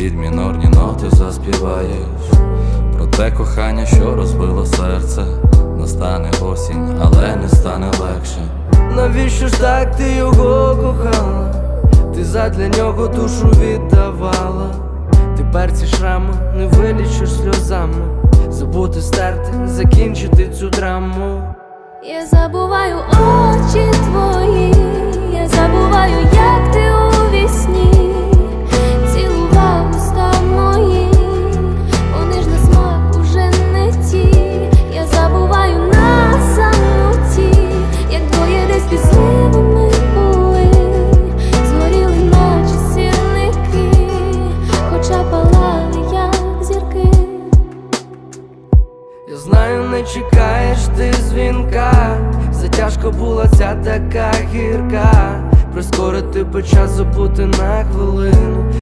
під мінорні ноти заспіваєш Про те кохання, що розбило серце Настане осінь, але не стане легше Навіщо ж так ти його кохала? Ти задля нього душу віддавала. Тепер ці шрами не вилічиш сльозами. Забути стерти, закінчити цю драму. Я забуваю знаю, не чекаєш ти дзвінка. затяжко була ця така гірка. Прискорити би час забути на хвилину.